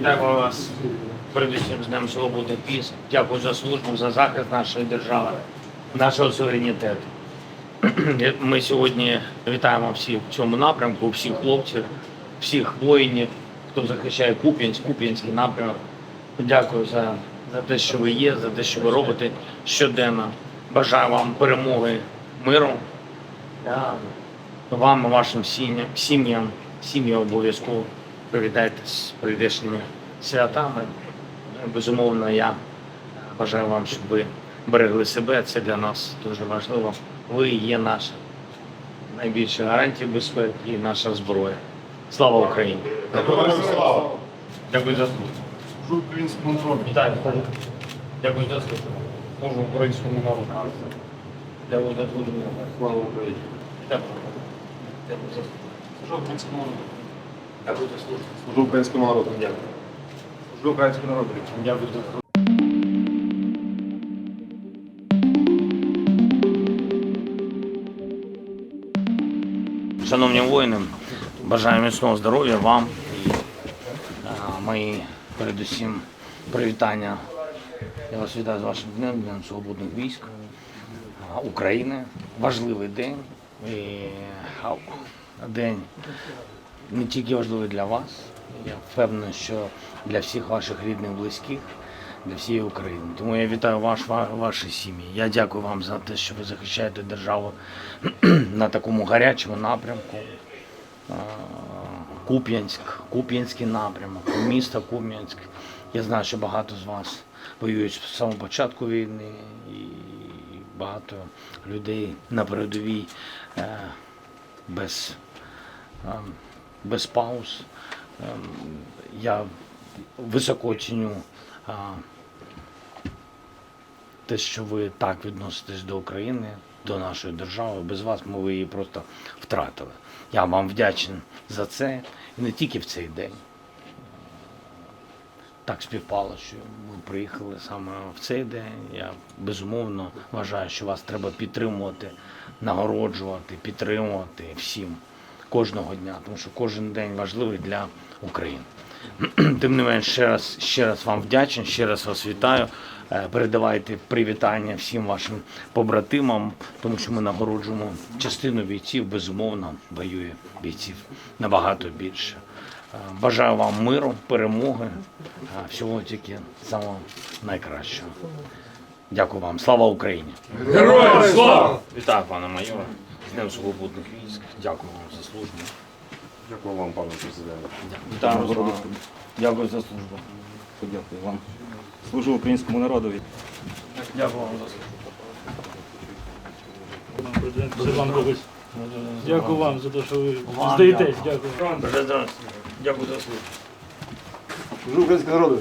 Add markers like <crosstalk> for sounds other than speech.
Вітаю вас передусім з Днем Свободи Піс. Дякую за службу, за захист нашої держави, нашого суверенітету. <clears throat> Ми сьогодні вітаємо всіх в цьому напрямку, всіх хлопців, всіх воїнів, хто захищає Куп'янськ, Куп'янський напрямок. Дякую за, за те, що ви є, за те, що ви робите щоденно. Бажаю вам перемоги, миру. Вам, і вашим сім'ям, сім'ям, обов'язково привітайте з прийдешніми святами. Безумовно, я бажаю вам, щоб ви берегли себе. Це для нас дуже важливо. Ви є наша найбільша гарантія безпеки і наша зброя. Слава Україні! Слава! Дякую за службу. Вітаю. Дякую за службу. Служу українському народу. Дякую за службу. Слава Україні. Дякую. Дякую за службу. Служу українському народу. Дякую за службу. Служу українському народу. Дякую. Служу українському народу. Дякую. Шановні воїни, бажаю міцного здоров'я вам і а, мої передусім привітання. Я вас вітаю з вашим днем, Днем Свободних військ України. Важливий день. І, а, день не тільки важливий для вас, я впевнений, що для всіх ваших рідних, близьких, для всієї України. Тому я вітаю ваш, ваші сім'ї. Я дякую вам за те, що ви захищаєте державу <clears throat> на такому гарячому напрямку. Куп'янськ, Куп'янський напрямок, місто Куп'янськ. Я знаю, що багато з вас воюють з самого початку війни, і багато людей на передовій е, без ем, без пауз. Ем, Я високо ціню те, що ви так відноситесь до України, до нашої держави. Без вас ми ви її просто втратили. Я вам вдячний за це і не тільки в цей день. Так співпало, що ми приїхали саме в цей день. Я безумовно вважаю, що вас треба підтримувати, нагороджувати, підтримувати всім кожного дня, тому що кожен день важливий для України. <clears throat> Тим не менш, ще раз, ще раз вам вдячний, ще раз вас вітаю. Е, Передавайте привітання всім вашим побратимам, тому що ми нагороджуємо частину бійців, безумовно, воює бійців набагато більше. Е, Бажаю вам миру, перемоги, е, всього тільки самого найкращого. Дякую вам. Слава Україні! Героям слава! Вітаю, пане майоре. З Днем Свободних військ. Дякую вам за службу. Дякую вам, пане президенте. Вітаю вас. Дякую за службу. Подякую вам. Служу українському народові. Дякую вам за службу. Дякую вам за те, що ви Вам здаєтесь. дякую. Дякую. Дякую за службу. Служу українському народу.